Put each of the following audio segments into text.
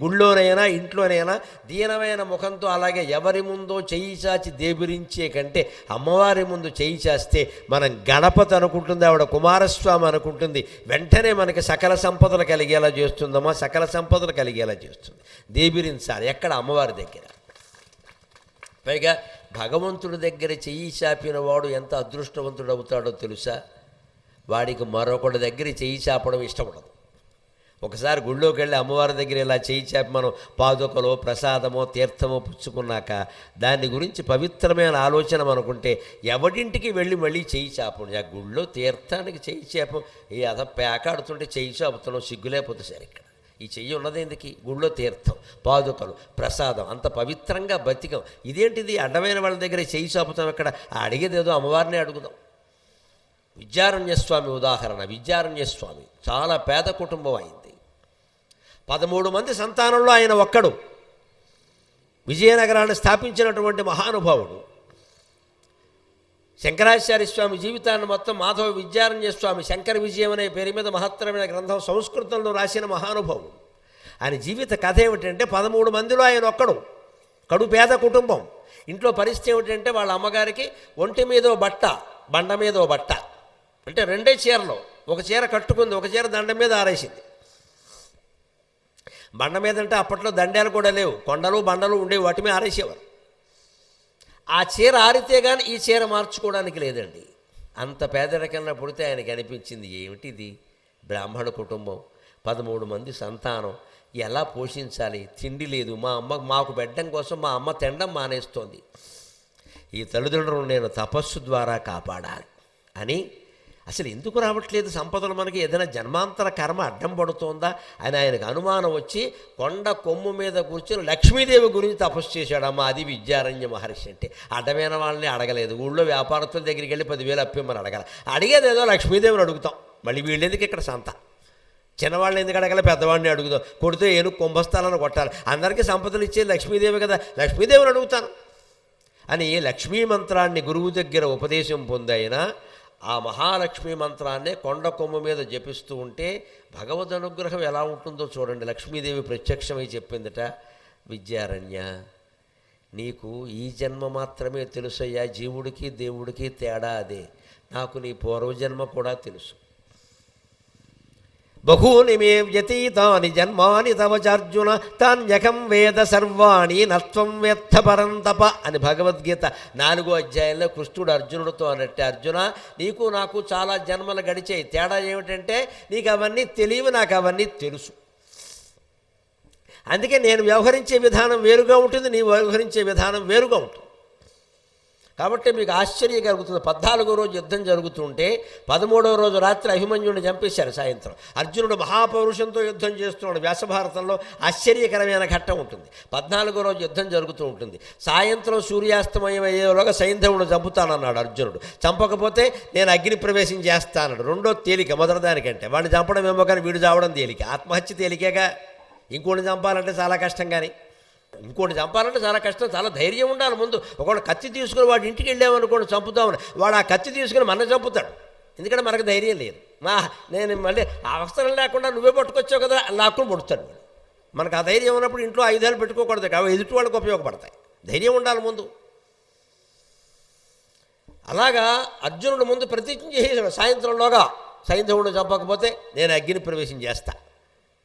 గుళ్ళోనైనా ఇంట్లోనైనా దీనమైన ముఖంతో అలాగే ఎవరి ముందో చెయ్యి చాచి దేబిరించే కంటే అమ్మవారి ముందు చేయి చాస్తే మనం గణపతి అనుకుంటుంది ఆవిడ కుమారస్వామి అనుకుంటుంది. వెంటనే మనకి సకల సంపదలు కలిగేలా చేస్తుందమ్మా సకల సంపదలు కలిగేలా చేస్తుంది. దేబిరించాలి ఎక్కడ? అమ్మవారి దగ్గర. పైగా భగవంతుడి దగ్గర చెయ్యి చాపిన వాడు ఎంత అదృష్టవంతుడు అవుతాడో తెలుసా? వాడికి మరొకటి దగ్గర చెయ్యి చాపడం ఇష్టపడదు. ఒకసారి గుళ్ళోకి వెళ్ళి అమ్మవారి దగ్గర ఇలా చేయి చేప మనం పాదుకలో ప్రసాదమో తీర్థమో పుచ్చుకున్నాక దాని గురించి పవిత్రమైన ఆలోచన మనకుంటే ఎవడింటికి వెళ్ళి మళ్ళీ చేయి చాపం ఆ గుళ్ళో తీర్థానికి చేయి చేపం ఈ అద పేకాడుతుంటే చేయి చాపుతున్నాం సిగ్గులేకపోతే సరే ఇక్కడ. ఈ చెయ్యి ఉన్నది ఎందుకు? గుళ్ళో తీర్థం పాదుకలు ప్రసాదం అంత పవిత్రంగా బతికం. ఇదేంటిది? అడ్డమైన వాళ్ళ దగ్గర చేయి చాపుతాం ఇక్కడ అడిగేదేదో అమ్మవారిని అడుగుదాం. విద్యారణ్యస్వామి ఉదాహరణ విద్యారణ్యస్వామి. చాలా పేద కుటుంబం అయింది. పదమూడు మంది సంతానంలో ఆయన ఒక్కడు. విజయనగరాన్ని స్థాపించినటువంటి మహానుభావుడు. శంకరాచార్య స్వామి జీవితాన్ని మొత్తం మాధవ విద్యారణ్య స్వామి శంకర విజయం అనే పేరు మీద మహత్తరమైన గ్రంథం సంస్కృతంలో రాసిన మహానుభావుడు. ఆయన జీవిత కథ ఏమిటంటే పదమూడు మందిలో ఆయన ఒక్కడు. కడు పేద కుటుంబం. ఇంట్లో పరిస్థితి ఏమిటంటే వాళ్ళ అమ్మగారికి ఒంటి మీద బట్ట బండ మీద బట్ట. అంటే రెండే చీరలు. ఒక చీర కట్టుకుంది ఒక చీర దండం మీద ఆరేసింది. బండ మీద అంటే అప్పట్లో దండాలు కూడా లేవు. కొండలు బండలు ఉండేవి వాటి మీద ఆరేసేవారు. ఆ చీర ఆరితే కానీ ఈ చీర మార్చుకోవడానికి లేదండి. అంత పేదరికంలో పుడితే ఆయనకి అనిపించింది ఏమిటిది బ్రాహ్మణ కుటుంబం పదమూడు మంది సంతానం ఎలా పోషించాలి? తిండి లేదు. మా అమ్మ మాకు పెట్టడం కోసం మా అమ్మ తినడం మానేస్తోంది. ఈ తల్లిదండ్రులను నేను తపస్సు ద్వారా కాపాడాలి అని అసలు ఎందుకు రావట్లేదు? సంపదలు మనకి ఏదైనా జన్మాంతర కర్మ అడ్డం పడుతోందా? అని ఆయనకు అనుమానం వచ్చి కొండ కొమ్ము మీద కూర్చొని లక్ష్మీదేవి గురించి తపస్సు చేశాడమ్మా అది విద్యారణ్య మహర్షి అంటే. అడ్డమైన వాళ్ళని అడగలేదు. ఊళ్ళో వ్యాపారస్తుల దగ్గరికి వెళ్ళి పదివేలు అప్పిమ్మని అడగాలి. అడిగేది ఏదో లక్ష్మీదేవిని అడుగుతాం. మళ్ళీ వీళ్ళెందుకు ఇక్కడ సంత? చిన్నవాళ్ళని ఎందుకు అడగల? పెద్దవాడిని అడుగుదాం. కొడితే ఏను కుంభస్థలాన్ని కొట్టాలి. అందరికీ సంపదలు ఇచ్చేది లక్ష్మీదేవి కదా. లక్ష్మీదేవిని అడుగుతాను. అని లక్ష్మీ మంత్రాన్ని గురువు దగ్గర ఉపదేశం పొందైనా ఆ మహాలక్ష్మి మంత్రాన్నే కొండ కొమ్ము మీద జపిస్తూ ఉంటే భగవద్ అనుగ్రహం ఎలా ఉంటుందో చూడండి. లక్ష్మీదేవి ప్రత్యక్షమై చెప్పిందట విద్యారణ్య నీకు ఈ జన్మ మాత్రమే తెలుసయ్యా జీవుడికి దేవుడికి తేడా అదే. నాకు నీ పూర్వజన్మ కూడా తెలుసు. బహూని మే వ్యతీతాని జన్మాని తవచార్జున తాన్యకం వేద సర్వాణి నత్వం వేత్త పరంతప అని భగవద్గీత నాలుగో అధ్యాయంలో కృష్ణుడు అర్జునుడితో అన్నట్టే అర్జున నీకు నాకు చాలా జన్మలు గడిచాయి. తేడా ఏమిటంటే నీకు అవన్నీ తెలియవు నాకు అవన్నీ తెలుసు. అందుకే నేను వ్యవహరించే విధానం వేరుగా ఉంటుంది నీ వ్యవహరించే విధానం వేరుగా ఉంటుంది. కాబట్టి మీకు ఆశ్చర్యం కలుగుతుంది. పద్నాలుగో రోజు యుద్ధం జరుగుతుంటే పదమూడవ రోజు రాత్రి అభిమన్యుడిని చంపేశారు సాయంత్రం. అర్జునుడు మహాపౌరుషంతో యుద్ధం చేస్తున్నాడు. వ్యాసభారతంలో ఆశ్చర్యకరమైన ఘట్టం ఉంటుంది. పద్నాలుగో రోజు యుద్ధం జరుగుతూ ఉంటుంది. సాయంత్రం సూర్యాస్తమయం అయ్యేలోగా సైంధవుడు చంపుతానన్నాడు అర్జునుడు. చంపకపోతే నేను అగ్ని ప్రవేశం చేస్తానన్నాడు రెండో తేలిక మొదటిదానికంటే. వాడిని చంపడం ఏమో కానీ వీడు చావడం తేలిక. ఆత్మహత్య తేలికగా? ఇంకోటి చంపాలంటే చాలా కష్టం కానీ. ఇంకోటి చంపాలంటే చాలా కష్టం చాలా ధైర్యం ఉండాలి ముందు. ఒకవేళ కత్తి తీసుకుని వాడి ఇంటికి వెళ్ళామనుకోండి చంపుతామని. వాడు ఆ కత్తి తీసుకుని మన చంపుతాడు. ఎందుకంటే మనకు ధైర్యం లేదు. మా నేను మళ్ళీ అవసరం లేకుండా నువ్వే పట్టుకొచ్చావు కదా లాక్కుని పొడుతాడు మనకు ఆ ధైర్యం ఉన్నప్పుడు ఇంట్లో ఆయుధాలు పెట్టుకోకూడదు. అవి ఎదుటి వాళ్ళకి ఉపయోగపడతాయి. ధైర్యం ఉండాలి ముందు. అలాగా అర్జునుడు ముందు ప్రతిజ్ఞ చేసేసాడు సాయంత్రంలోగా సైంధవుడు చంపకపోతే నేను అగ్ని ప్రవేశం చేస్తా.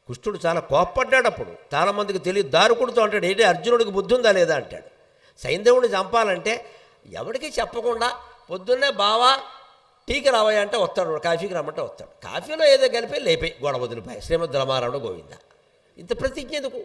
కృష్ణుడు చాలా కోప్పడ్డాడు అప్పుడు. చాలామందికి తెలియదు దారుకుడుతో అంటాడు ఏంటి అర్జునుడికి బుద్ధి ఉందా లేదా? అంటాడు. సైంధవుడిని చంపాలంటే ఎవరికి చెప్పకుండా పొద్దున్నే బావా టీకి రావాయి అంటే వస్తాడు కాఫీకి రమ్మంటే వస్తాడు. కాఫీలో ఏదో కలిపి లేపే గొడవ వదిలిపోయి. శ్రీమద్ రమారావుడు గోవింద. ఇంత ప్రతిజ్ఞ ఎందుకు?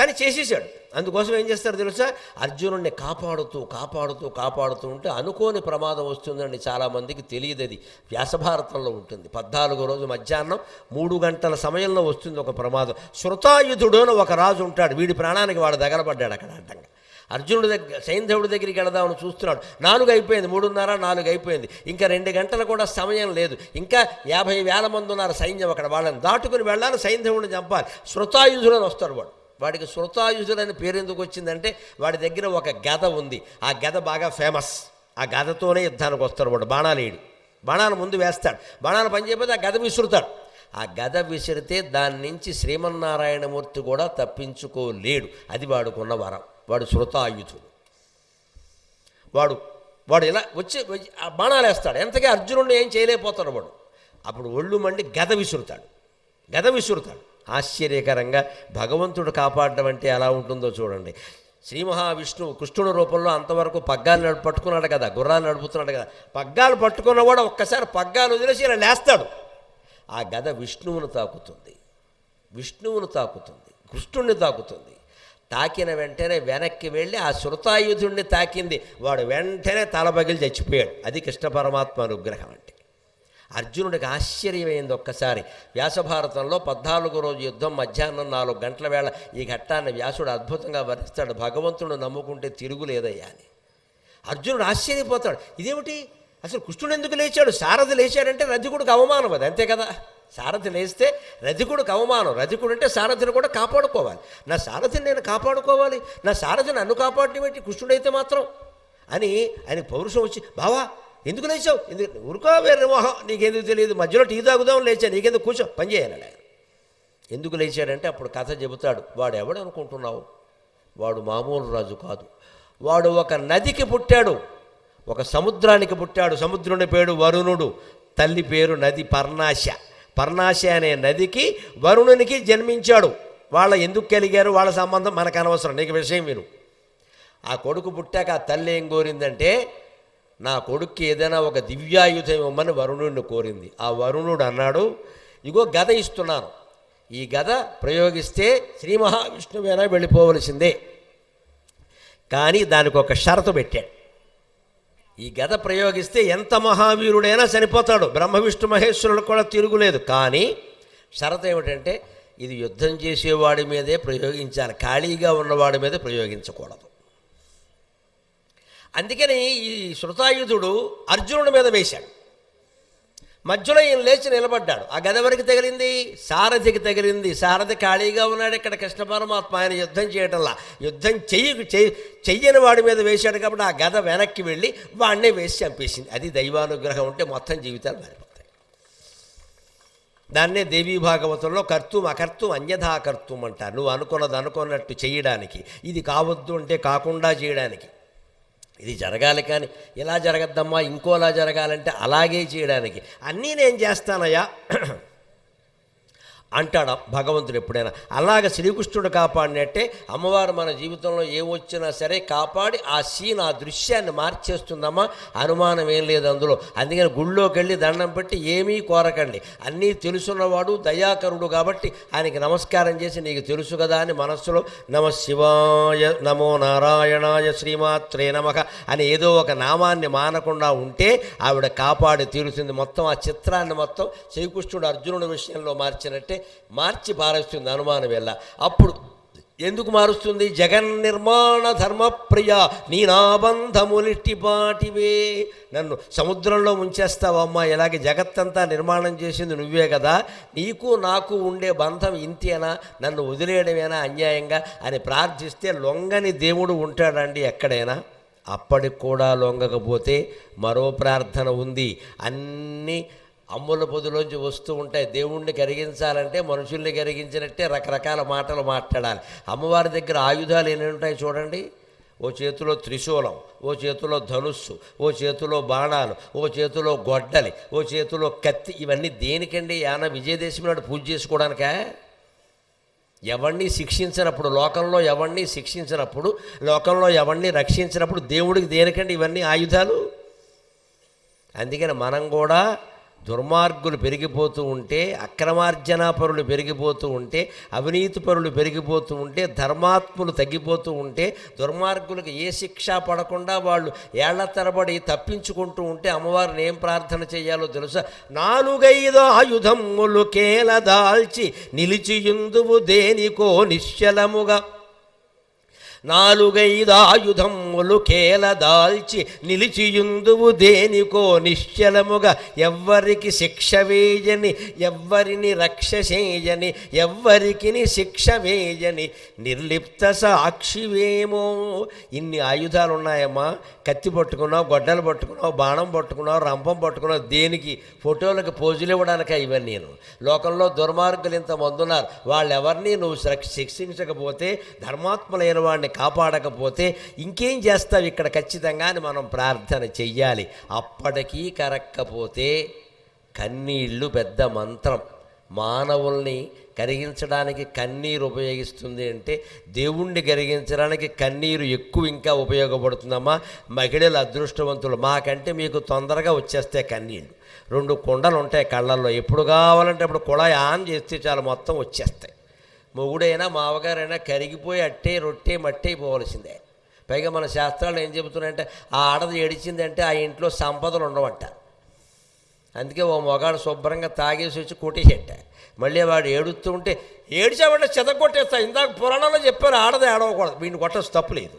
కానీ చేసేసాడు. అందుకోసం ఏం చేస్తారు తెలుసా? అర్జునుడిని కాపాడుతూ కాపాడుతూ కాపాడుతూ ఉంటే అనుకోని ప్రమాదం వస్తుందండి చాలామందికి తెలియదు అది. వ్యాసభారతంలో ఉంటుంది. పద్నాలుగో రోజు మధ్యాహ్నం మూడు గంటల సమయంలో వస్తుంది ఒక ప్రమాదం. శృతాయుధుడు అని ఒక రాజు ఉంటాడు. వీడి ప్రాణానికి వాడు దగలపడ్డాడు అక్కడ అడ్డంగా అర్జునుడి దగ్గర సైంధవుడి దగ్గరికి వెళదామని చూస్తున్నాడు. నాలుగు అయిపోయింది. మూడున్నర నాలుగు అయిపోయింది. ఇంకా రెండు గంటలు కూడా సమయం లేదు. ఇంకా యాభై వేల మంది ఉన్నారు సైన్యం అక్కడ. వాళ్ళని దాటుకుని వెళ్ళాలి సైంధవుడిని చంపాలి. శృతాయుధుడు అని వస్తాడు వాడు. వాడికి శృతాయుధుడు అనే పేరు ఎందుకు వచ్చిందంటే వాడి దగ్గర ఒక గద ఉంది. ఆ గద బాగా ఫేమస్. ఆ గదతోనే యుద్ధానికి వస్తాడు వాడు. బాణాలు బాణాలు ముందు వేస్తాడు. బాణాలు పనిచేయకపోతే ఆ గద విసురుతాడు. ఆ గద విసిరితే దాని నుంచి శ్రీమన్నారాయణమూర్తి కూడా తప్పించుకోలేడు. అది వాడుకున్న వరం. వాడు శృతాయుధుడు వాడు వాడు ఇలా వచ్చి ఆ బాణాలు వేస్తాడు. ఎంతకీ అర్జునుడు ఏం చేయలేకపోతాడు వాడు. అప్పుడు ఒళ్ళు మండి గద విసురుతాడు. గద విసురుతాడు. ఆశ్చర్యకరంగా భగవంతుడు కాపాడడం అంటే ఎలా ఉంటుందో చూడండి. శ్రీ మహావిష్ణువు కృష్ణుడు రూపంలో అంతవరకు పగ్గాలు నడు పట్టుకున్నాడు కదా గుర్రాలు నడుపుతున్నాడు కదా. పగ్గాలు పట్టుకున్న కూడా ఒక్కసారి పగ్గాలు వదిలేసి ఇలా లేస్తాడు. ఆ గద విష్ణువును తాకుతుంది. విష్ణువును తాకుతుంది. కృష్ణుణ్ణి తాకుతుంది. తాకిన వెంటనే వెనక్కి వెళ్ళి ఆ శృతాయుధుణ్ణి తాకింది. వాడు వెంటనే తలబగిలి చచ్చిపోయాడు. అది కృష్ణ పరమాత్మ అనుగ్రహం అంటే. అర్జునుడికి ఆశ్చర్యమైంది ఒక్కసారి. వ్యాసభారతంలో పద్నాలుగో రోజు యుద్ధం మధ్యాహ్నం నాలుగు గంటల వేళ ఈ ఘట్టాన్ని వ్యాసుడు అద్భుతంగా వర్ణిస్తాడు భగవంతుడు నమ్ముకుంటే తిరుగులేదయ్యా అని. అర్జునుడు ఆశ్చర్యపోతాడు. ఇదేమిటి? అసలు కృష్ణుడు ఎందుకు లేచాడు? సారథి లేచాడంటే రధికుడికి అవమానం అది అంతే కదా? సారథి లేస్తే రధికుడికి అవమానం. రధికుడు అంటే సారథిని కూడా కాపాడుకోవాలి. నా సారథిని నేను కాపాడుకోవాలి. నా సారథి నన్ను కాపాడటం ఏంటి కృష్ణుడైతే మాత్రం అని ఆయన పౌరుషం వచ్చి బావా ఎందుకు లేచావు? ఎందుకు ఊరుకో వేరే మొహం నీకెందుకు తెలియదు? మధ్యలో టీ తాగుదాం లేచా? నీకెందుకు కూర్చో పని చేయాలి ఎందుకు లేచాడంటే అప్పుడు కథ చెబుతాడు వాడు ఎవడు అనుకుంటున్నావు? వాడు మామూలు రాజు కాదు. వాడు ఒక నదికి పుట్టాడు ఒక సముద్రానికి పుట్టాడు. సముద్రుని పేరు వరుణుడు తల్లి పేరు నది పర్ణాశ. పర్ణాశ అనే నదికి వరుణునికి జన్మించాడు. వాళ్ళ ఎందుకు కలిగారు? వాళ్ళ సంబంధం మనకు అనవసరం. నీకు విషయం విను. ఆ కొడుకు పుట్టాక ఆ తల్లి ఏం కోరిందంటే నా కొడుక్కి ఏదైనా ఒక దివ్యాయుధం ఇవ్వమని వరుణుడిని కోరింది. ఆ వరుణుడు అన్నాడు ఇగో గద ఇస్తున్నాను. ఈ గద ప్రయోగిస్తే శ్రీ మహావిష్ణువేనా వెళ్ళిపోవలసిందే. కానీ దానికి ఒక షరతు పెట్టాడు. ఈ గద ప్రయోగిస్తే ఎంత మహావీరుడైనా చనిపోతాడు. బ్రహ్మ విష్ణు మహేశ్వరుడు కూడా తిరుగులేదు. కానీ షరతు ఏమిటంటే ఇది యుద్ధం చేసేవాడి మీదే ప్రయోగించాలి. ఖాళీగా ఉన్నవాడి మీద ప్రయోగించకూడదు. అందుకని ఈ శృతాయుధుడు అర్జునుడి మీద వేశాడు. మధ్యలో ఈయన లేచి నిలబడ్డాడు. ఆ గదవరికి తగిలింది? సారథికి తగిలింది. సారథి ఖాళీగా ఉన్నాడు ఇక్కడ కృష్ణ పరమాత్మ. ఆయన యుద్ధం చేయటంలా. యుద్ధం చెయ్యి చెయ్యి- చెయ్యని వాడి మీద వేశాడు కాబట్టి ఆ గద వెనక్కి వెళ్ళి వాడినే వేసి చంపేసింది. అది దైవానుగ్రహం ఉంటే మొత్తం జీవితాలు మారిపోతాయి. దాన్నే దేవీ భాగవతంలో కర్తం అకర్తం అన్యథా కర్తం అంటారు. నువ్వు అనుకున్నది అనుకున్నట్టు చేయడానికి. ఇది కావద్దు అంటే కాకుండా చేయడానికి. ఇది జరగాలి కానీ ఇలా జరగద్దమ్మా ఇంకోలా జరగాలంటే అలాగే చేయడానికి. అన్నీ నేను చేస్తానయ్యా. అంటాడు భగవంతుడు ఎప్పుడైనా? అలాగ శ్రీకృష్ణుడు కాపాడినట్టే అమ్మవారు మన జీవితంలో ఏమొచ్చినా సరే కాపాడి ఆ సీన్ ఆ దృశ్యాన్ని మార్చేస్తుందమ్మా. అనుమానం ఏం లేదు అందులో. అందుకని గుళ్ళోకి వెళ్ళి దండం పెట్టి ఏమీ కోరకండి. అన్నీ తెలుసున్నవాడు దయాకరుడు కాబట్టి ఆయనకి నమస్కారం చేసి నీకు తెలుసు కదా అని మనస్సులో నమ శివాయ నమో నారాయణాయ శ్రీమాత్రే నమక అని ఏదో ఒక నామాన్ని మానకుండా ఉంటే ఆవిడ కాపాడి తీరుతుంది. మొత్తం ఆ చిత్రాన్ని మొత్తం శ్రీకృష్ణుడు అర్జునుడి విషయంలో మార్చినట్టే మార్చి పారేస్తుంది అనుమానం వెళ్ళ అప్పుడు ఎందుకు మారుస్తుంది? జగన్ నిర్మాణ ధర్మప్రియ నీ నాబంధములిట్టిపాటివే నన్ను సముద్రంలో ముంచేస్తావమ్మా ఇలాగే జగత్తంతా నిర్మాణం చేసింది నువ్వే కదా. నీకు నాకు ఉండే బంధం ఇంతేనా? నన్ను వదిలేయడమేనా అన్యాయంగా? అని ప్రార్థిస్తే లొంగని దేవుడు ఉంటాడండి ఎక్కడైనా. అప్పటికి కూడా లొంగకపోతే మరో ప్రార్థన ఉంది. అన్నీ అమ్ముల పొదిలోంచి వస్తూ ఉంటాయి. దేవుణ్ణి కరిగించాలంటే మనుషుల్ని కరిగించినట్టే రకరకాల మాటలు మాట్లాడాలి. అమ్మవారి దగ్గర ఆయుధాలు ఎన్ని ఉంటాయి చూడండి. ఓ చేతిలో త్రిశూలం ఓ చేతిలో ధనుస్సు ఓ చేతిలో బాణాలు ఓ చేతిలో గొడ్డలి ఓ చేతిలో కత్తి. ఇవన్నీ దేనికండి? యాన విజయదశమి నాడు పూజ చేసుకోవడానికా? ఎవరిని శిక్షించినప్పుడు లోకంలో ఎవరిని శిక్షించినప్పుడు లోకంలో ఎవరిని రక్షించినప్పుడు దేవుడికి దేనికండి ఇవన్నీ ఆయుధాలు? అందుకని మనం కూడా దుర్మార్గులు పెరిగిపోతూ ఉంటే అక్రమార్జనాపరులు పెరిగిపోతూ ఉంటే అవినీతి పరులు పెరిగిపోతూ ఉంటే ధర్మాత్ములు తగ్గిపోతూ ఉంటే దుర్మార్గులకు ఏ శిక్ష పడకుండా వాళ్ళు ఏళ్ళ తరబడి తప్పించుకుంటూ ఉంటే అమ్మవారిని ఏం ప్రార్థన చేయాలో తెలుసా? నాలుగైదు ఆయుధములు కేల దాల్చి నిలిచియుందువు దేనికో నిశ్చలముగా. నాలుగైదాయుధములు కేల దాల్చి నిలిచియుందువు దేనికో నిశ్చలముగా ఎవ్వరికి శిక్ష వేయని ఎవ్వరిని రక్ష చేయని ఎవ్వరికి శిక్ష వేయని నిర్లిప్త సాక్షివేమో. ఇన్ని ఆయుధాలు ఉన్నాయమ్మా కత్తి పట్టుకున్నావు గొడ్డలు పట్టుకున్నావు బాణం పట్టుకున్నావు రంపం పట్టుకున్నావు దేనికి? ఫోటోలకు పోజులు ఇవ్వడానిక ఇవన్నీ నేను. లోకంలో దుర్మార్గులు ఇంతమంది ఉన్నారు వాళ్ళెవరిని నువ్వు శిక్ష- శిక్షించకపోతే ధర్మాత్ములైన వాడిని కాపాడకపోతే ఇంకేం చేస్తావు ఇక్కడ ఖచ్చితంగా అని మనం ప్రార్థన చెయ్యాలి. అప్పటికీ కరక్కపోతే కన్నీళ్ళు పెద్ద మంత్రం. మానవుల్ని కరిగించడానికి కన్నీరు ఉపయోగిస్తుంది అంటే దేవుణ్ణి కరిగించడానికి కన్నీరు ఎక్కువ ఇంకా ఉపయోగపడుతుందమ్మా. మహిళలు అదృష్టవంతులు. మాకంటే మీకు తొందరగా వచ్చేస్తాయి కన్నీళ్ళు. రెండు కుండలు ఉంటాయి కళ్ళల్లో. ఎప్పుడు కావాలంటే అప్పుడు కుళాయి ఆన్ చేస్తే చాలు మొత్తం వచ్చేస్తాయి. మొగుడైనా మావగారైనా కరిగిపోయి అట్టే రొట్టే మట్టే పోవలసిందే. పైగా మన శాస్త్రాలు ఏం చెబుతున్నాయంటే ఆ ఆడది ఏడిచిందంటే ఆ ఇంట్లో సంపదలు ఉండవంట. అందుకే ఓ మొగాడు శుభ్రంగా తాగేసి వచ్చి కొట్టేసేట. మళ్ళీ వాడు ఏడుస్తూ ఉంటే ఏడిచామంటే చెద కొట్టేస్తా ఇందాక పురాణంలో చెప్పారు ఆడది ఏడవకూడదు వీడిని కొట్టచ్చు తప్పులేదు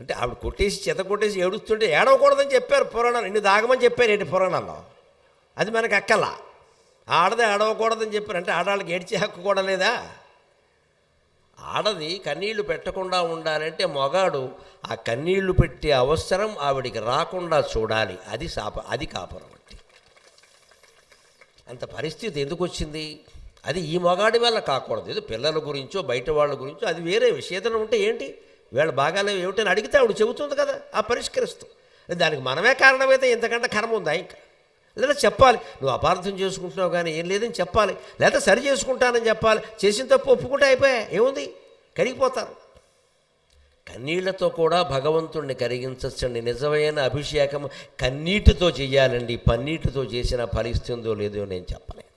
అంటే ఆవిడ కొట్టేసి చెత కొట్టేసి ఏడుస్తుంటే ఏడవకూడదని చెప్పారు పురాణాలు ఇన్ని దాగమని చెప్పారు ఏంటి పురాణాల్లో? అది మనకు అక్కల ఆడది ఆడవకూడదని చెప్పారు. అంటే ఆడవాళ్ళకి ఏడ్చే హక్కు కూడా లేదా? ఆడది కన్నీళ్ళు పెట్టకుండా ఉండాలంటే మొగాడు ఆ కన్నీళ్ళు పెట్టే అవసరం ఆవిడికి రాకుండా చూడాలి. అది సాప అది కాపురం అంటే అంత పరిస్థితి ఎందుకు వచ్చింది? అది ఈ మొగాడి వల్ల కాకూడదు. ఏదో పిల్లల గురించో బయట వాళ్ళ గురించో అది వేరే విషేదన ఉంటే ఏంటి? వీళ్ళ బాగాలేవు ఏమిటని అడిగితే ఆవిడ చెబుతుంది కదా ఆ పరిష్కరిస్తూ. దానికి మనమే కారణమైతే ఇంతకంటే కర్మ ఉందా ఇంకా? లేదా చెప్పాలి. నువ్వు అపార్థం చేసుకుంటున్నావు కానీ ఏం లేదని చెప్పాలి. లేదా సరి చేసుకుంటానని చెప్పాలి. చేసిన తప్పు ఒప్పుకుంటే అయిపోయా. ఏముంది? కరిగిపోతారు. కన్నీళ్ళతో కూడా భగవంతుణ్ణి కరిగించచ్చండి. నిజమైన అభిషేకం కన్నీటితో చెయ్యాలండి పన్నీటితో చేసిన ఫలిస్తుందో లేదో నేను చెప్పలేను.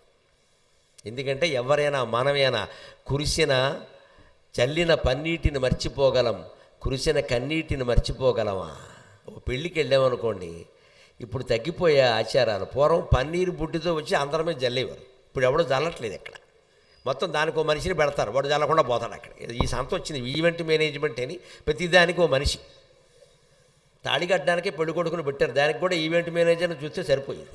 ఎందుకంటే ఎవరైనా మనమైనా కురిసిన చల్లిన పన్నీటిని మర్చిపోగలం. కురిసిన కన్నీటిని మర్చిపోగలమా? ఓ పెళ్ళికి వెళ్ళామనుకోండి ఇప్పుడు తగ్గిపోయే ఆచారాలు. పూర్వం పన్నీరు బుడ్డితో వచ్చి అందరమే జల్లేవారు. ఇప్పుడు ఎవడో జల్లట్లేదు ఇక్కడ. మొత్తం దానికి ఓ మనిషిని పెడతారు. వాడు జల్లకుండా పోతాడు అక్కడ. ఈ సంత వచ్చింది. ఈవెంట్ మేనేజ్మెంట్ అని ప్రతిదానికి ఓ మనిషి. తాళి కట్టడానికే పెళ్ళి కొడుకుని పెట్టారు. దానికి కూడా ఈవెంట్ మేనేజర్ని చూస్తే సరిపోయింది.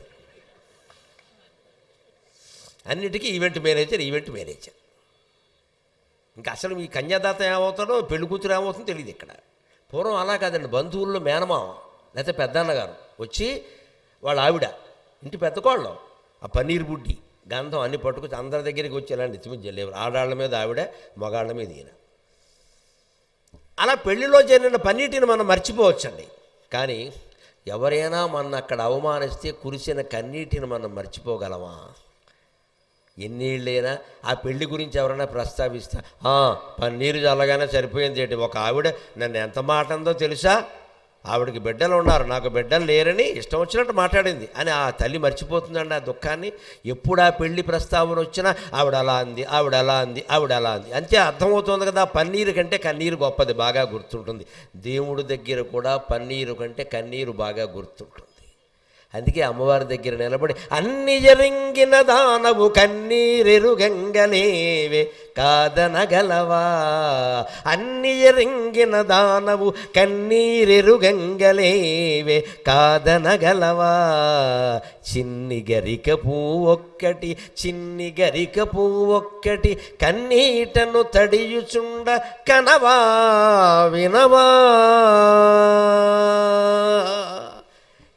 అన్నిటికీ ఈవెంట్ మేనేజర్ ఈవెంట్ మేనేజర్. ఇంకా అసలు మీ కన్యాదాత ఏమవుతాడో పెళ్ళి కూతురు ఏమవుతుందో తెలియదు ఇక్కడ. పూర్వం అలా కాదండి. బంధువుల్లో మేనమామ లేకపోతే పెద్దన్నగారు. వచ్చి వాళ్ళ ఆవిడ ఇంటి పెద్ద కోళ్ళం ఆ పన్నీర్ బుడ్డి గంధం అన్ని పట్టుకొచ్చి అందరి దగ్గరికి వచ్చి ఇలాంటి ఇచ్చిమి లేవు ఆడాళ్ళ మీద ఆవిడ మగాళ్ళ మీద ఈయన. అలా పెళ్ళిలో జరిగిన పన్నీటిని మనం మర్చిపోవచ్చండి. కానీ ఎవరైనా మన అక్కడ అవమానిస్తే కురిసిన కన్నీటిని మనం మర్చిపోగలమా? ఎన్నేళ్ళైనా ఆ పెళ్ళి గురించి ఎవరైనా ప్రస్తావిస్తా పన్నీరు చల్లగానే సరిపోయింది ఏంటి? ఒక ఆవిడ నన్ను ఎంత మాట అందో తెలుసా? ఆవిడకి బిడ్డలు ఉన్నారు నాకు బిడ్డలు లేరని ఇష్టం వచ్చినట్టు మాట్లాడింది. అని ఆ తల్లి మర్చిపోతుందండి ఆ దుఃఖాన్ని. ఎప్పుడు ఆ పెళ్ళి ప్రస్తావన వచ్చినా ఆవిడ అలా అంది ఆవిడ అలా అంది ఆవిడ అలా అంది. అంతే అర్థమవుతుంది కదా పన్నీరు కంటే కన్నీరు గొప్పది బాగా గుర్తుంటుంది. దేవుడి దగ్గర కూడా పన్నీరు కంటే కన్నీరు బాగా గుర్తుంటుంది. అందుకే అమ్మవారి దగ్గర నిలబడి అన్ని జరింగిన దానవు కన్నీరెరుగంగలేవే కాదనగలవా? అన్ని జరింగిన దానవు కన్నీరెరుగంగలేవే కాదనగలవా? చిన్ని గరిక పువ్వు ఒక్కటి చిన్ని గరిక పువ్వు ఒక్కటి కన్నీటను తడియుచుండ కనవా వినవా?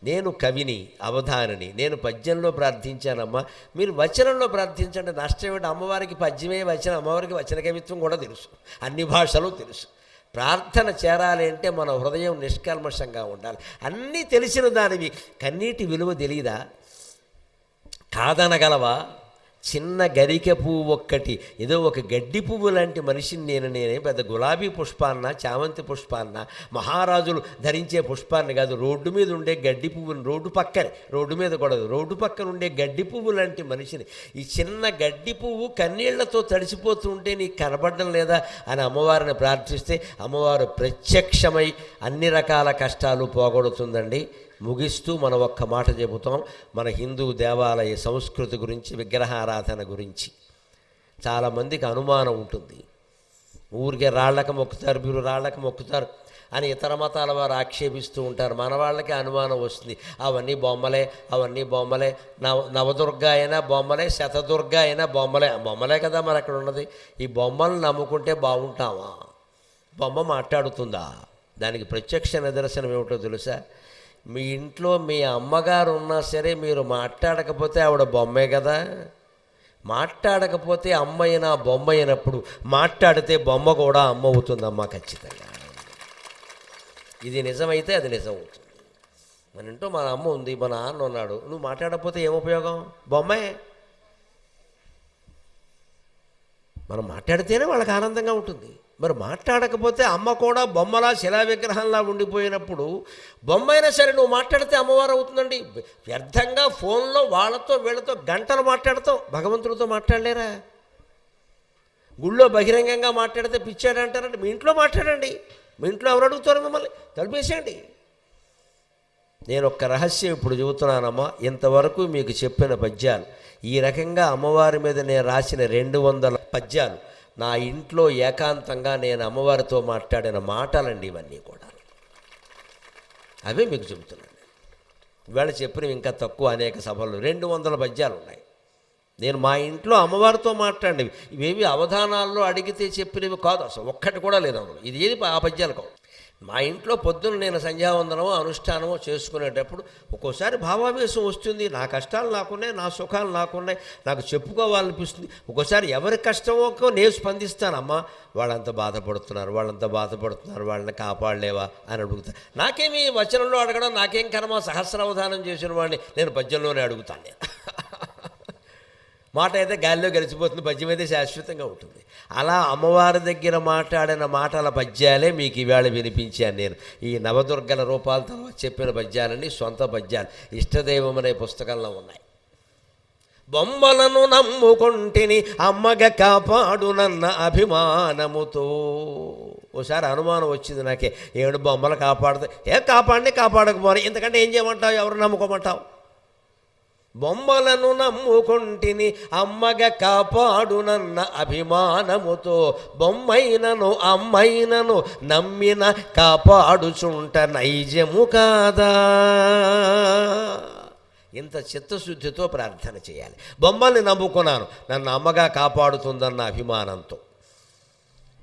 నేను కవిని అవధానిని నేను పద్యంలో ప్రార్థించానమ్మా. మీరు వచనంలో ప్రార్థించండి. నష్టం ఏమిటి? అమ్మవారికి పద్యమే వచనం. అమ్మవారికి వచన కవిత్వం కూడా తెలుసు. అన్ని భాషలు తెలుసు. ప్రార్థన చేరాలి అంటే మన హృదయం నిష్కల్మషంగా ఉండాలి. అన్నీ తెలిసిన దానివి. కన్నీటి విలువ తెలియదా కాదనగలవా? చిన్న గరిక పువ్వు ఒక్కటి. ఏదో ఒక గడ్డి పువ్వు లాంటి మనిషిని నేను నేనే పెద్ద గులాబీ పుష్పాన్న చామంతి పుష్పాన్న మహారాజులు ధరించే పుష్పాన్ని కాదు. రోడ్డు మీద ఉండే గడ్డి పువ్వుని రోడ్డు పక్కనే రోడ్డు మీద కూడా రోడ్డు పక్కన ఉండే గడ్డి పువ్వు లాంటి మనిషిని. ఈ చిన్న గడ్డి పువ్వు కన్నీళ్ళతో తడిసిపోతుంటే నీకు కనబడడం లేదా అని అమ్మవారిని ప్రార్థిస్తే అమ్మవారు ప్రత్యక్షమై అన్ని రకాల కష్టాలు పోగొడుతుందండి. ముగిస్తూ మనం ఒక్క మాట చెబుతాం. మన హిందూ దేవాలయ సంస్కృతి గురించి విగ్రహారా విగ్రహారాధన గురించి. చాలామందికి అనుమానం ఉంటుంది. ఊరికే రాళ్ళకి మొక్కుతారు మీరు రాళ్ళకి మొక్కుతారు అని ఇతర మతాల వారు ఆక్షేపిస్తూ ఉంటారు. మన వాళ్ళకి అనుమానం వస్తుంది. అవన్నీ బొమ్మలే అవన్నీ బొమ్మలే. నవ నవదుర్గ అయినా బొమ్మలే శతదుర్గ అయినా బొమ్మలే. బొమ్మలే కదా మరి అక్కడ ఉన్నది. ఈ బొమ్మలు నమ్ముకుంటే బాగుంటామా? బొమ్మ మాట్లాడుతుందా? దానికి ప్రత్యక్ష నిదర్శనం ఏమిటో తెలుసా? మీ ఇంట్లో మీ అమ్మగారు ఉన్నా సరే మీరు మాట్లాడకపోతే ఆవిడ బొమ్మే కదా. మాట్లాడకపోతే అమ్మ అయినా బొమ్మ అయినప్పుడు మాట్లాడితే బొమ్మ కూడా అమ్మ అవుతుందమ్మా ఖచ్చితంగా. ఇది నిజమైతే అది నిజం అవుతుంది. మన ఇంట్లో మన అమ్మ ఉంది మా నాన్న ఉన్నాడు నువ్వు మాట్లాడకపోతే ఏం ఉపయోగం? బొమ్మే. మనం మాట్లాడితేనే వాళ్ళకి ఆనందంగా ఉంటుంది. మరి మాట్లాడకపోతే అమ్మ కూడా బొమ్మలా శిలా విగ్రహంలా ఉండిపోయినప్పుడు బొమ్మ అయినా సరే నువ్వు మాట్లాడితే అమ్మవారు అవుతుందండి. వ్యర్థంగా ఫోన్లో వాళ్ళతో వీళ్ళతో గంటలు మాట్లాడతాం భగవంతుడితో మాట్లాడలేరా? గుళ్ళో బహిరంగంగా మాట్లాడితే పిచ్చాడంటారంటే మీ ఇంట్లో మాట్లాడండి. మీ ఇంట్లో ఎవరు అడుగుతారు మిమ్మల్ని? తలిపేసేయండి. నేను ఒక్క రహస్యం ఇప్పుడు చెబుతున్నానమ్మా. ఇంతవరకు మీకు చెప్పిన పద్యాలు. ఈ రకంగా అమ్మవారి మీద నేను రాసిన రెండు వందల పద్యాలు. నా ఇంట్లో ఏకాంతంగా నేను అమ్మవారితో మాట్లాడిన మాటలండి ఇవన్నీ కూడా. అవే మీకు చెబుతున్నాను. ఇవాళ చెప్పినవి ఇంకా తక్కువ అనేక సభలు రెండు వందల పద్యాలు ఉన్నాయి. నేను మా ఇంట్లో అమ్మవారితో మాట్లాడినవి. ఇవేవి అవధానాల్లో అడిగితే చెప్పినవి కాదు అసలు. ఒక్కటి కూడా లేదు అందులో ఇది ఏది ఆ పద్యాలు కావు. మా ఇంట్లో పొద్దున్న నేను సంధ్యావందనమో అనుష్ఠానమో చేసుకునేటప్పుడు ఒక్కోసారి భావావేశం వస్తుంది. నా కష్టాలు నాకున్నాయి నా సుఖాలు నాకున్నాయి నాకు చెప్పుకోవాలనిపిస్తుంది. ఒక్కోసారి ఎవరి కష్టమో నేను స్పందిస్తాను. అమ్మా వాళ్ళంత బాధపడుతున్నారు వాళ్ళంత బాధపడుతున్నారు వాళ్ళని కాపాడలేవా అని అడుగుతా నాకేమి వచనంలో అడగడం నాకేం కర్మ సహస్రావధానం చేసిన వాడిని నేను పద్యంలోనే అడుగుతాను నేను. మాట అయితే గాలిలో గెలిచిపోతుంది పద్యం అయితే శాశ్వతంగా ఉంటుంది. అలా అమ్మవారి దగ్గర మాట్లాడిన మాటల పద్యాలే మీకు ఈవేళ వినిపించాను నేను. ఈ నవదుర్గల రూపాల తర్వాత చెప్పిన పద్యాలన్నీ సొంత పద్యాలు. ఇష్టదైవం అనే పుస్తకంలో ఉన్నాయి. బొమ్మలను నమ్ముకొంటిని అమ్మగ కాపాడునన్న అభిమానముతో. ఓసారి అనుమానం వచ్చింది నాకే. ఏడు బొమ్మలు కాపాడుతాయి ఏ కాపాడిని కాపాడకపోని ఇంతకంటే ఏం చేయమంటావు? ఎవరు నమ్ముకోమంటావు? బొమ్మలను నమ్ముకుంటిని అమ్మగ కాపాడునన్న అభిమానముతో బొమ్మైనను అమ్మైనను నమ్మిన కాపాడుచుంట నైజము కాదా? ఇంత చిత్తశుద్ధితో ప్రార్థన చేయాలి. బొమ్మల్ని నమ్ముకున్నాను. నన్ను అమ్మగా కాపాడుతుందన్న అభిమానంతో.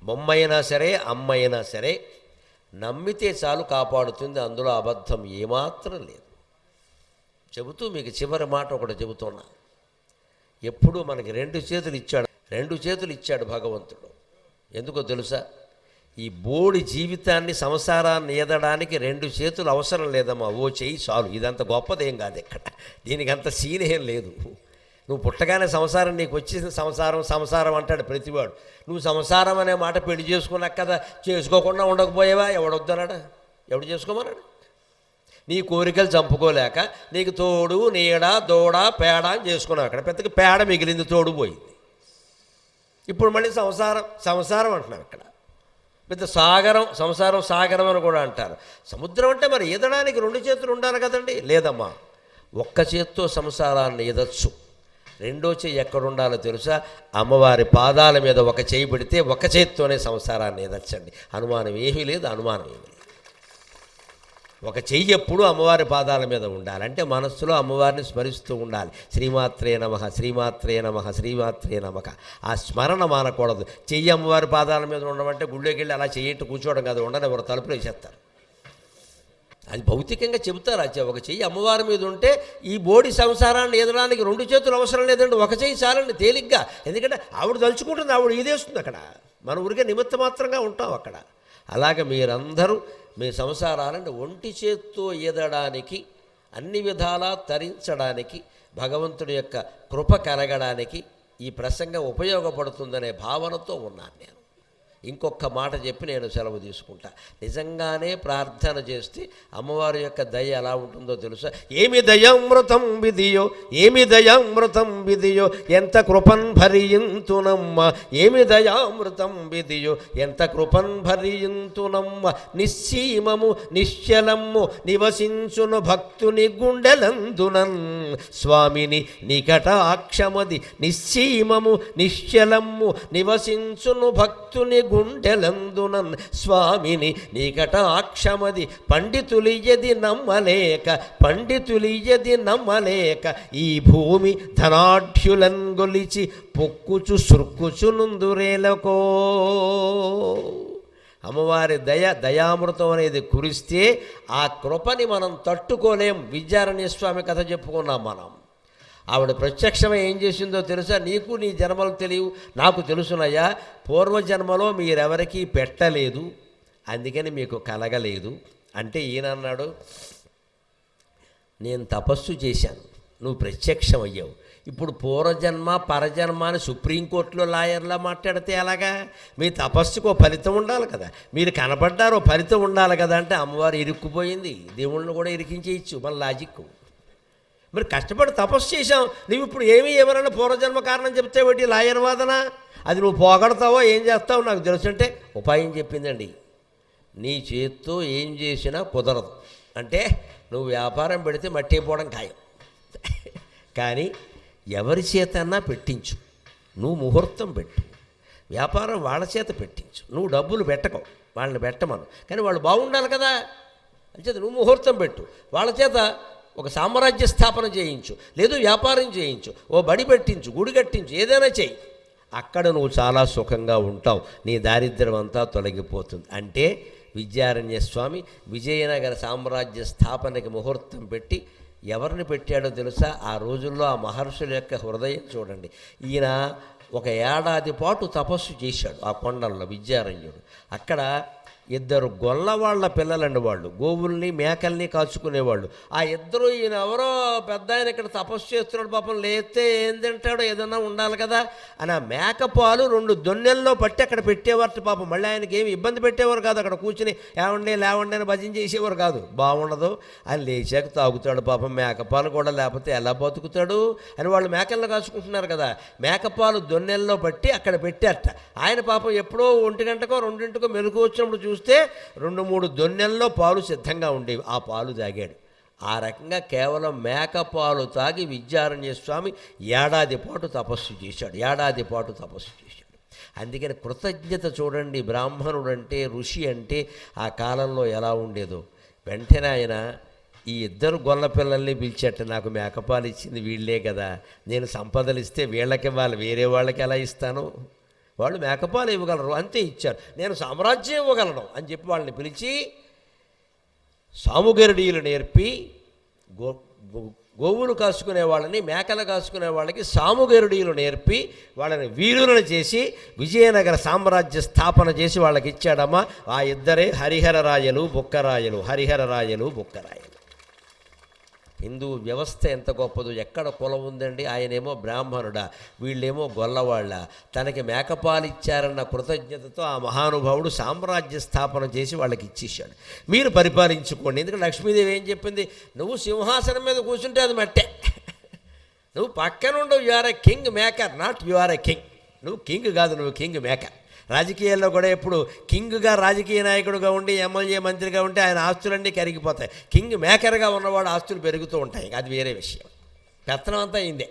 బొమ్మైనా సరే అమ్మైనా సరే నమ్మితే చాలు కాపాడుతుంది. అందులో అబద్ధం ఏమాత్రం లేదు. చెబుతూ మీకు చివరి మాట ఒకటి చెబుతున్నా. ఎప్పుడూ మనకి రెండు చేతులు ఇచ్చాడు రెండు చేతులు ఇచ్చాడు భగవంతుడు. ఎందుకో తెలుసా? ఈ బోడి జీవితాన్ని సంసారాన్ని ఎదడానికి రెండు చేతులు అవసరం లేదమ్మా. ఓ చెయ్యి చాలు. ఇదంత గొప్పదేం కాదు ఇక్కడ. దీనికి అంత సీన్ ఏం లేదు. నువ్వు పుట్టగానే సంసారం నీకు వచ్చేసిన సంసారం సంసారం అంటాడు ప్రతివాడు. నువ్వు సంసారం అనే మాట పెళ్ళి చేసుకున్నాక కదా చేసుకోకుండా ఉండకపోయావా? ఎవడొద్దన్నాడా? ఎవడు చేసుకోమన్నాడు? నీ కోరికలు చంపుకోలేక నీకు తోడు నీడ దూడ పేడ అని చేసుకున్నావు అక్కడ. పెద్దకి పేడ మిగిలింది తోడు పోయింది. ఇప్పుడు మళ్ళీ సంసారం సంసారం అంటున్నాం ఇక్కడ. పెద్ద సాగరం సంసారం సాగరం అని కూడా అంటారు. సముద్రం అంటే మరి ఈదడానికి రెండు చేతులు ఉండాలి కదండి? లేదమ్మా. ఒక్క చేత్తో సంసారాన్ని ఈదచ్చు. రెండో చెయ్యి ఎక్కడ ఉండాలో తెలుసా? అమ్మవారి పాదాల మీద ఒక చేయి పెడితే ఒక చేత్తోనే సంసారాన్ని ఈదచ్చండి. అనుమానం ఏమీ లేదు అనుమానం ఏమీ ఒక చెయ్యి ఎప్పుడు అమ్మవారి పాదాల మీద ఉండాలి. అంటే మనస్సులో అమ్మవారిని స్మరిస్తూ ఉండాలి. శ్రీమాత్రే నమ శ్రీమాత్రే నమ శ్రీమాత్రే నమక ఆ స్మరణ మానకూడదు. చెయ్యి అమ్మవారి పాదాల మీద ఉండమంటే గుళ్ళోకి వెళ్ళి అలా చెయ్యి కూర్చోవడం కాదు. ఉండని ఎవరు తలుపులు వేసేస్తారు. అది భౌతికంగా చెబుతారు అది ఒక చెయ్యి అమ్మవారి మీద ఉంటే ఈ బోడి సంసారాన్ని ఎదడానికి రెండు చేతులు అవసరం లేదండి. ఒక చెయ్యి చాలండి తేలిగ్గా. ఎందుకంటే ఆవిడ తలుచుకుంటుంది ఆవిడ ఇదేస్తుంది అక్కడ. మన ఊరికే నిమిత్త మాత్రంగా ఉంటాం అక్కడ. అలాగే మీరందరూ మీ సంసారాలను ఒంటి చేత్తో ఈదడానికి అన్ని విధాలా తరించడానికి భగవంతుడి యొక్క కృప కలగడానికి ఈ ప్రసంగం ఉపయోగపడుతుందనే భావనతో ఉన్నాను నేను. ఇంకొక మాట చెప్పి నేను సెలవు తీసుకుంటా. నిజంగానే ప్రార్థన చేస్తే అమ్మవారి యొక్క దయ ఎలా ఉంటుందో తెలుసా? ఏమి దయామృతం విధియో ఏమి దయామృతం విధియో ఎంత కృపన్ భరియింతునమ్మ? ఏమి దయామృతం విధియో ఎంత కృపన్ భరియింతునమ్మ? నిశ్చీమము నిశ్చలము నివసించును భక్తుని గుండెలందునన్. స్వామిని నికటాక్షమది నిశ్చీమము నిశ్చలము నివసించును భక్తుని గుండెలందునన్ స్వామిని నీకటాక్షమది పండితులియది నమ్మలేక పండితులియది నమ్మలేక ఈ భూమి ధనాఢ్యులన్ గొలిచి పొక్కుచు సుర్కుచు నుందురేలకో. అమ్మవారి దయ దయామృతం అనేది కురిస్తే ఆ కృపని మనం తట్టుకోలేం. విద్యారణ్య స్వామి కథ చెప్పుకున్నాం మనం. ఆవిడ ప్రత్యక్షమై ఏం చేసిందో తెలుసా? నీకు నీ జన్మలు తెలియవు. నాకు తెలుసునయ్యా పూర్వజన్మలో మీరెవరికీ పెట్టలేదు. అందుకని మీకు కలగలేదు. అంటే ఈయన అన్నాడు నేను తపస్సు చేశాను. నువ్వు ప్రత్యక్షం అయ్యావు ఇప్పుడు పూర్వజన్మ పరజన్మ అని సుప్రీంకోర్టులో లాయర్లా మాట్లాడితే ఎలాగా? మీ తపస్సుకు ఓ ఫలితం ఉండాలి కదా. మీరు కనపడ్డారు ఫలితం ఉండాలి కదా. అంటే అమ్మవారు ఇరుక్కుపోయింది. దేవుళ్ళని కూడా ఇరికించేయచ్చు. మన లాజిక్. మరి కష్టపడి తపస్సు చేశాం నువ్వు ఇప్పుడు ఏమి ఏమన్నా పూర్వజన్మ కారణం చెప్తే వాటి లాయర్ వాదన అది నువ్వు పోగడతావో ఏం చేస్తావో నాకు తెలుసు అంటే ఉపాయం చెప్పిందండి. నీ చేత్తో ఏం చేసినా కుదరదు. అంటే నువ్వు వ్యాపారం పెడితే మట్టి పోవడం ఖాయం. కానీ ఎవరి చేతన్నా పెట్టించు. నువ్వు ముహూర్తం పెట్టు. వ్యాపారం వాళ్ళ చేత పెట్టించు. నువ్వు డబ్బులు పెట్టకు. వాళ్ళని పెట్టమను. కానీ వాళ్ళు బాగుండాలి కదా. అంచేత నువ్వు ముహూర్తం పెట్టు. వాళ్ళ చేత ఒక సామ్రాజ్య స్థాపన చేయించు లేదు వ్యాపారం చేయించు ఓ బడి పెట్టించు గుడి కట్టించు ఏదైనా చేయి. అక్కడ నువ్వు చాలా సుఖంగా ఉంటావు. నీ దారిద్ర్యం అంతా తొలగిపోతుంది. అంటే విద్యారణ్య స్వామి విజయనగర సామ్రాజ్య స్థాపనకి ముహూర్తం పెట్టి ఎవరిని పెట్టాడో తెలుసా? ఆ రోజుల్లో ఆ మహర్షుల యొక్క హృదయం చూడండి. ఈయన ఒక ఏడాది పాటు తపస్సు చేశాడు ఆ కొండల్లో విద్యారణ్యుడు. అక్కడ ఇద్దరు గొల్లవాళ్ళ పిల్లలండి వాళ్ళు. గోవుల్ని మేకల్ని కాచుకునేవాళ్ళు ఆ ఇద్దరు ఈయన ఎవరో పెద్ద ఆయన ఇక్కడ తపస్సు చేస్తున్నాడు పాపం లేస్తే ఏం తింటాడో ఏదన్నా ఉండాలి కదా అని ఆ మేకపాలు రెండు దొన్నెల్లో పట్టి అక్కడ పెట్టేవారు పాపం. మళ్ళీ ఆయనకి ఏమి ఇబ్బంది పెట్టేవారు కాదు. అక్కడ కూర్చుని ఏమండి లేవండి అని భజన చేసేవారు కాదు. బాగుండదు. ఆయన లేచాక తాగుతాడు పాపం మేకపాలు కూడా. లేకపోతే ఎలా బతుకుతాడు అని వాళ్ళు మేకలను కాచుకుంటున్నారు కదా. మేకపాలు దొన్నెల్లో పట్టి అక్కడ పెట్టారట. ఆయన పాపం ఎప్పుడో ఒంటి గంటకో రెండింటికో మెలకు వచ్చినప్పుడు చూస్తే రెండు మూడు దొన్నెల్లో పాలు సిద్ధంగా ఉండేవి. ఆ పాలు తాగాడు. ఆ రకంగా కేవలం మేక పాలు తాగి విద్యారణ్య స్వామి ఏడాది పాటు తపస్సు చేశాడు. ఏడాది పాటు తపస్సు చేశాడు. అందుకని కృతజ్ఞత చూడండి బ్రాహ్మణుడు అంటే ఋషి అంటే ఆ కాలంలో ఎలా ఉండేదో. వెంటనే ఆయన ఈ ఇద్దరు గొల్ల పిల్లల్ని పిలిచేట నాకు మేకపాలు ఇచ్చింది వీళ్ళే కదా. నేను సంపదలు ఇస్తే వీళ్ళకి ఇవ్వాలి వేరే వాళ్ళకి ఎలా ఇస్తాను? వాళ్ళు మేకపాలు ఇవ్వగలరు అంతే ఇచ్చారు. నేను సామ్రాజ్యం ఇవ్వగలను అని చెప్పి వాళ్ళని పిలిచి సాముగరుడీలు నేర్పి గో గో- గోవులు కాసుకునే వాళ్ళని మేకలు కాసుకునే వాళ్ళకి సాముగరుడీలు నేర్పి వాళ్ళని వీరులను చేసి విజయనగర సామ్రాజ్య స్థాపన చేసి వాళ్ళకి ఇచ్చాడమ్మా. ఆ ఇద్దరే హరిహర రాయలు బుక్కరాయలు హరిహర రాయలు బుక్కరాయలు. హిందూ వ్యవస్థ ఎంత గొప్పదో ఎక్కడ కులం ఉందండి? ఆయనేమో బ్రాహ్మణుడా వీళ్ళేమో గొల్లవాళ్ళ. తనకి మేకపాలిచ్చారన్న కృతజ్ఞతతో ఆ మహానుభావుడు సామ్రాజ్య స్థాపన చేసి వాళ్ళకి ఇచ్చేసాడు మీరు పరిపాలించుకోండి. ఎందుకంటే లక్ష్మీదేవి ఏం చెప్పింది? నువ్వు సింహాసనం మీద కూర్చుంటే అది మట్టే. నువ్వు పక్కన ఉండవు you are a king maker not you are a king నువ్వు కింగ్ కాదు నువ్వు కింగ్ మేకర్ రాజకీయాల్లో కూడా ఎప్పుడు కింగ్గా రాజకీయ నాయకుడుగా ఉండి ఎమ్మెల్యే మంత్రిగా ఉంటే ఆయన ఆస్తులన్నీ కరిగిపోతాయి. కింగ్ మేకర్గా ఉన్నవాడు ఆస్తులు పెరుగుతూ ఉంటాయి. అది వేరే విషయం. పెత్తనం అంతా అయిందే.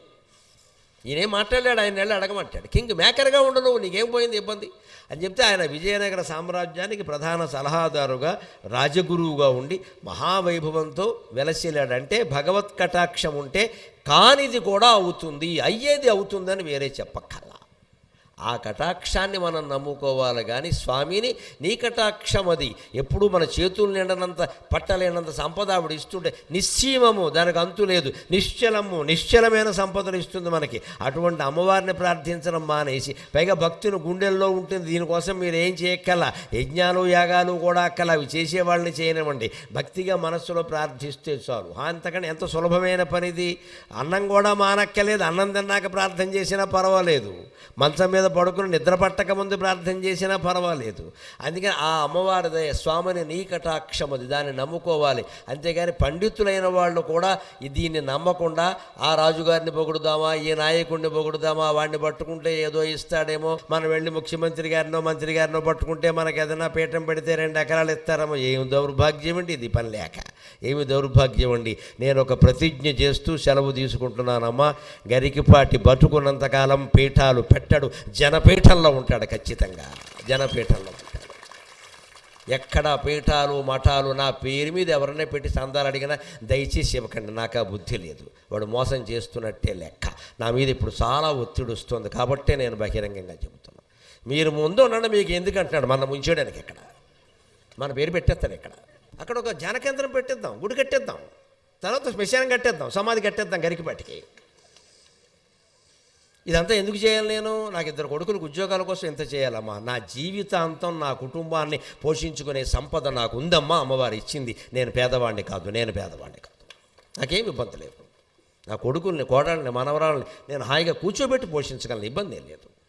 ఈయనేం మాట్లాడాడు ఆయన వెళ్ళి అడగమంటాడు. కింగ్ మేకర్గా ఉండు నువ్వు నీకేం పోయింది ఇబ్బంది? అని చెప్తే ఆయన విజయనగర సామ్రాజ్యానికి ప్రధాన సలహాదారుగా రాజగురువుగా ఉండి మహావైభవంతో వెలసిల్లాడంటే భగవత్ కటాక్షం ఉంటే కానిది కూడా అవుతుంది అయ్యేది అవుతుందని వేరే చెప్పక్కర్ల. ఆ కటాక్షాన్ని మనం నమ్ముకోవాలి కానీ స్వామిని నీ కటాక్షం అది ఎప్పుడు మన చేతులు నిండనంత పట్టలేనంత సంపద ఆవిడ ఇస్తుంటే నిశ్చీమము దానికి అంతు లేదు. నిశ్చలము నిశ్చలమైన సంపదలు ఇస్తుంది మనకి. అటువంటి అమ్మవారిని ప్రార్థించడం మానేసి పైగా భక్తుని గుండెల్లో ఉంటుంది దీనికోసం మీరు ఏం చేయక్కల యజ్ఞాలు యాగాలు కూడా అక్కల అవి చేసేవాళ్ళని చేయనివ్వండి. భక్తిగా మనస్సులో ప్రార్థిస్తే చాలు. అంతకని ఎంత సులభమైన పనిది? అన్నం కూడా మానక్కలేదు అన్నం తిన్నాక ప్రార్థన చేసినా పర్వాలేదు. మంచం మీద పడుకుని నిద్ర పట్టక ముందు ప్రార్థన చేసినా పర్వాలేదు. అందుకని ఆ అమ్మవారి దయ స్వామిని నీ కటాక్షమది దాన్ని నమ్ముకోవాలి. అంతేగాని పండితులైన వాళ్ళు కూడా దీన్ని నమ్మకుండా ఆ రాజుగారిని పొగుడుదామా ఈ నాయకుడిని పొగుడుదామా వాడిని పట్టుకుంటే ఏదో ఇస్తాడేమో మనం వెళ్ళి ముఖ్యమంత్రి గారినో మంత్రి గారినో పట్టుకుంటే మనకు ఏదైనా పీఠం పెడితే రెండు ఎకరాలు ఇస్తారేమో ఏం దౌర్భాగ్యం అండి ఇది పని లేక. ఏమి దౌర్భాగ్యం అండి? నేను ఒక ప్రతిజ్ఞ చేస్తూ సెలవు తీసుకుంటున్నానమ్మా. గరికిపాటి బతుకున్నంతకాలం పీఠాలు పెట్టడు. జనపీఠంలో ఉంటాడు ఖచ్చితంగా. జనపీఠంలో ఉంటాడు. ఎక్కడ పీఠాలు మఠాలు నా పేరు మీద ఎవరైనా పెట్టి సందాలు అడిగినా దయచేసి ఇవ్వకండి. నాకు ఆ బుద్ధి లేదు. వాడు మోసం చేస్తున్నట్టే లెక్క. నా మీద ఇప్పుడు చాలా ఒత్తిడి వస్తుంది. కాబట్టే నేను బహిరంగంగా చెబుతున్నాను. మీరు ముందు ఉండండి. మీకు ఎందుకు అంటున్నాడు? మన ముంచేయడానికి ఇక్కడ మన పేరు పెట్టేస్తాను ఇక్కడ అక్కడ ఒక జనకేంద్రం పెట్టేద్దాం గుడి కట్టేద్దాం. తర్వాత శ్మశానం కట్టేద్దాం సమాధి కట్టేద్దాం గరికిపాటికి ఇదంతా ఎందుకు చేయాలి నేను? నాకు ఇద్దరు కొడుకులకు ఉద్యోగాల కోసం ఎంత చేయాలమ్మా? నా జీవితాంతం నా కుటుంబాన్ని పోషించుకునే సంపద నాకు ఉందమ్మా అమ్మవారు ఇచ్చింది. నేను పేదవాడిని కాదు నేను పేదవాడిని కాదు. నాకేం ఇబ్బంది లేదు. నా కొడుకుల్ని కోడల్ని మనవరాలని నేను హాయిగా కూర్చోబెట్టి పోషించగలను ఇబ్బంది ఏం లేదు.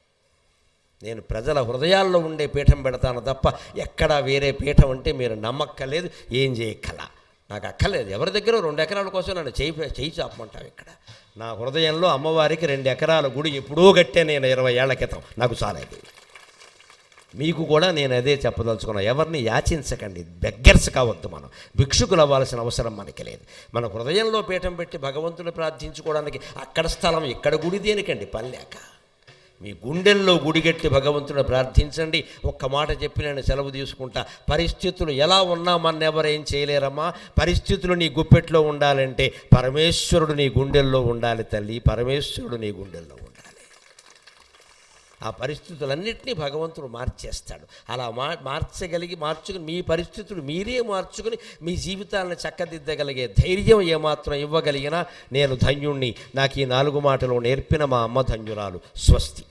నేను ప్రజల హృదయాల్లో ఉండే పీఠం పెడతాను తప్ప ఎక్కడా వేరే పీఠం అంటే మీరు నమ్మక్కలేదు ఏం చేయక్కల. నాకు అక్కర్లేదు. ఎవరి దగ్గర రెండు ఎకరాల కోసం నన్ను చేయి చేయి చాపమంటావు ఇక్కడ? నా హృదయంలో అమ్మవారికి రెండు ఎకరాల గుడి ఎప్పుడూ కట్టే నేను ఇరవై ఏళ్ళ క్రితం. నాకు చాలేదు. మీకు కూడా నేను అదే చెప్పదలుచుకున్నా. ఎవరిని యాచించకండి. బెగ్గర్స్ కావద్దు మనం. భిక్షుకులు అవ్వాల్సిన అవసరం మనకి లేదు. మన హృదయంలో పీఠం పెట్టి భగవంతుని ప్రార్థించుకోవడానికి అక్కడ స్థలం ఇక్కడ గుడి దేనికండి? పని లేక. మీ గుండెల్లో గుడిగట్టి భగవంతుని ప్రార్థించండి. ఒక్క మాట చెప్పి నేను సెలవు తీసుకుంటా. పరిస్థితులు ఎలా ఉన్నా మన ఎవరేం చేయలేరమ్మా. పరిస్థితులు నీ గుప్పెట్లో ఉండాలంటే పరమేశ్వరుడు నీ గుండెల్లో ఉండాలి తల్లి. పరమేశ్వరుడు నీ గుండెల్లో ఉండాలి. ఆ పరిస్థితులన్నింటినీ భగవంతుడు మార్చేస్తాడు. అలా మా మార్చగలిగి మార్చుకుని మీ పరిస్థితులు మీరే మార్చుకుని మీ జీవితాలను చక్కదిద్దగలిగే ధైర్యం ఏమాత్రం ఇవ్వగలిగినా నేను ధన్యుణ్ణి. నాకు ఈ నాలుగు మాటలు నేర్పిన మా అమ్మ ధన్యురాలు. స్వస్తి.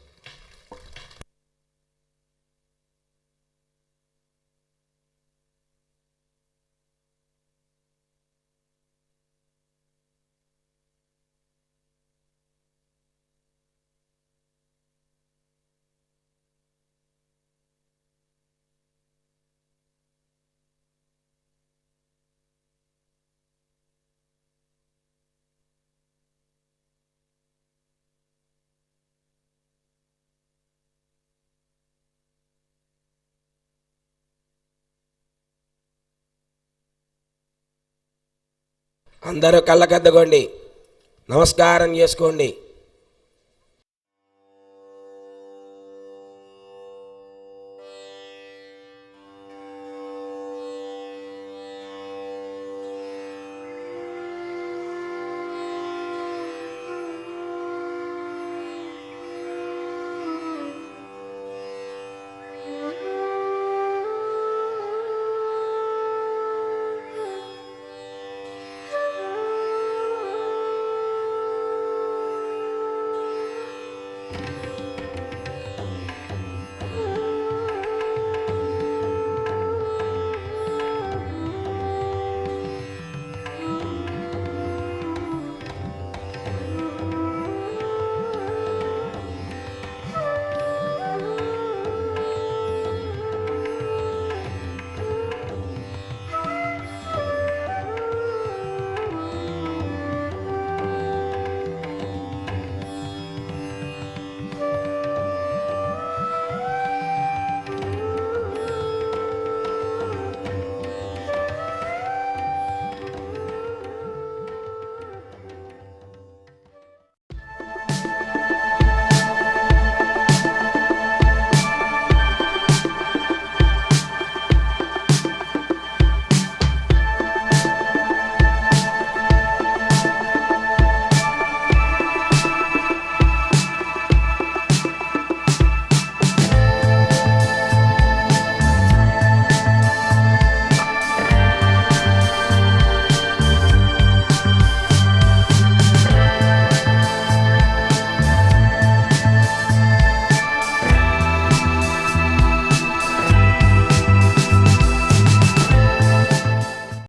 అందరూ కళ్ళకద్దుకోండి నమస్కారం చేసుకోండి.